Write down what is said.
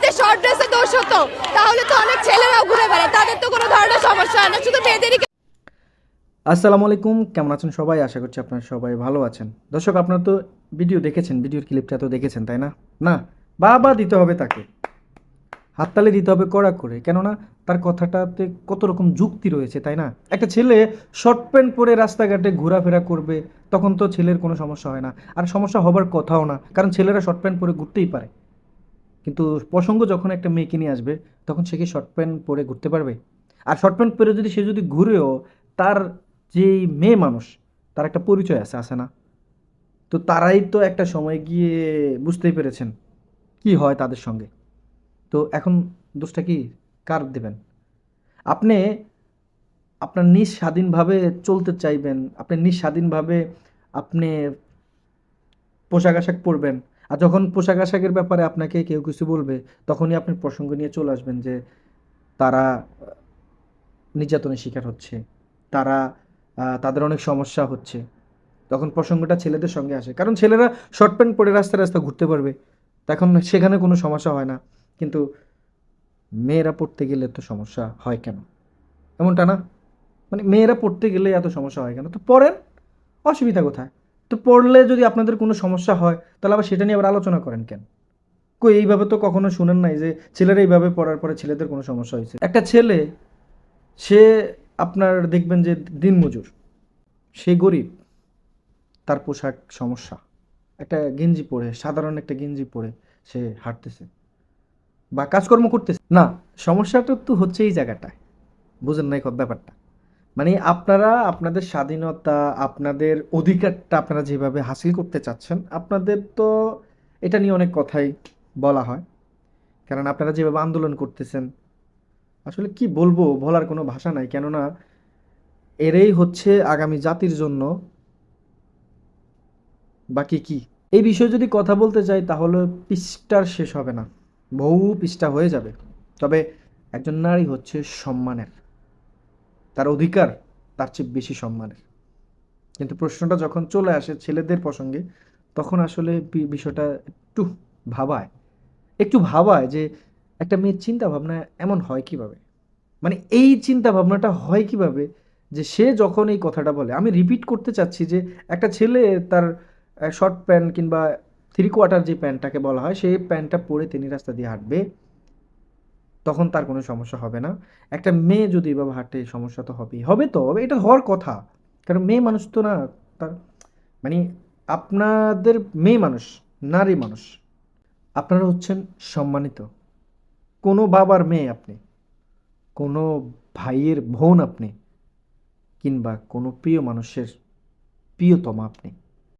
মেয়েদের শর্ট ড্রেসে দোষ হতো। তাহলে তো অনেক ছেলেরাও ঘুরে বেড়ায়। তাদের তো কোনো ধরনের সমস্যা হয় না। শুধু মেয়েদেরই আসসালামু আলাইকুম। কেমন আছেন সবাই? আশা করছি আপনারা সবাই ভালো আছেন। দর্শক, আপনারা তো ভিডিও দেখেছেন। ভিডিওর ক্লিপটা তো দেখেছেন, তাই না? না, বাবা দিতে হবে তাকে। হাততালি দিতে হবে কড়া করে। কেননা তার কথাটাতে কত রকম যুক্তি রয়েছে, তাই না? একটা ছেলে শর্ট প্যান্ট পরে রাস্তাঘাটে ঘোরাফেরা করবে, তখন তো ছেলের কোনো সমস্যা হয় না। আর সমস্যা হবার কথাও না। কারণ ছেলেরা শর্ট প্যান্ট পরে ঘুরতেই পারে। কিন্তু প্রসঙ্গ যখন একটা মেয়েকে নিয়ে আসবে, তখন সে কি শর্ট প্যান্ট পরে ঘুরতে পারবে? আর শর্ট প্যান্ট পরে যদি সে যদি ঘুরেও, তার যে মেয়ে মানুষ, তার একটা পরিচয় আছে আছে না তো তারাই তো একটা সময় গিয়ে বুঝতেই পেরেছেন কি হয় তাদের সঙ্গে। তো এখন দোষটা কি? কার দেবেন? আপনি আপনার নিজ স্বাধীনভাবে চলতে চাইবেন, আপনি নিজ স্বাধীনভাবে আপনি পোশাক আশাক পরবেন আর যখন পোশাক আশাকের ব্যাপারে আপনাকে কেউ কিছু বলবে, তখনই আপনি প্রসঙ্গ নিয়ে চলে আসবেন যে তারা নির্যাতনের শিকার হচ্ছে, তারা তাদের অনেক সমস্যা হচ্ছে। তখন প্রসঙ্গটা ছেলেদের সঙ্গে আসে। কারণ ছেলেরা শর্ট প্যান্ট পরে রাস্তায় রাস্তা ঘুরতে পারবে। তখন সেখানে কোনো সমস্যা হয় না। কিন্তু মেয়েরা পড়তে গেলে তো সমস্যা হয় কেন? এমনটা না? মানে মেয়েরা পড়তে গেলে এত সমস্যা হয় কেন? তো পড়েন, অসুবিধা কোথায়? তো পড়লে যদি আপনাদের কোনো সমস্যা হয়, তাহলে আবার সেটা নিয়ে আবার আলোচনা করেন কেন? কই এইভাবে তো কখনো শুনেন নাই যে ছেলেরা এইভাবে পড়ার পরে ছেলেদের কোনো সমস্যা হয়েছে। একটা ছেলে, সে আপনার দেখবেন যে দিনমজুর সে গরিব, তার পোশাক সমস্যা। একটা গেঞ্জি পরে, সাধারণ একটা গেঞ্জি পরে সে হাঁটতেছে বা কাজকর্ম করতেছে। না, সমস্যাটা তো হচ্ছে এই জায়গাটায়। বুঝেন নাই ব্যাপারটা। মানে আপনারা আপনাদের স্বাধীনতা, আপনাদের অধিকারটা আপনারা যেভাবে হাসিল করতে চাচ্ছেন, আপনাদের তো এটা নিয়ে অনেক কথাই বলা হয়। কারণ আপনারা যেভাবে আন্দোলন করতেছেন, আসলে কি বলব বলার কোনো ভাষা নাই। কেননা এরাই হচ্ছে আগামী জাতির জন্য বাকি কি? এই বিষয়ে যদি কথা বলতে চাই তাহলে পৃষ্ঠার শেষ হবে না। বহু পৃষ্ঠা হয়ে যাবে। তবে একজন নারী হচ্ছে সম্মানের। তার অধিকার তার চেয়ে বেশি সম্মানের। কিন্তু প্রশ্নটা যখন চলে আসে ছেলেদের প্রসঙ্গে, তখন আসলে বিষয়টা একটু ভাবায়। একটু ভাবায় যে একটা মেয়ের চিন্তা ভাবনা এমন হয় কীভাবে? মানে এই চিন্তা ভাবনাটা হয় কীভাবে যে সে যখন এই কথাটা বলে, আমি রিপিট করতে চাচ্ছি যে একটা ছেলে তার শর্ট প্যান্ট কিংবা থ্রি কোয়ার্টার যে প্যান্টটাকে বলা হয় সেই প্যান্টটা পরে তিনি রাস্তা দিয়ে হাঁটবে। তখন তার কোনো সমস্যা হবে না। একটা মেয়ে যদি এভাবে হাঁটে, সমস্যা তো হবেই। হবে তো এটা হওয়ার কথা। কারণ মেয়ে মানুষ তো না, তার মানে আপনাদের মেয়ে মানুষ, নারী মানুষ, আপনারা হচ্ছেন সম্মানিত। কোনো বাবার মেয়ে আপনি, কোনো ভাইয়ের বোন আপনি, কিংবা কোনো প্রিয় মানুষের প্রিয়তমা আপনি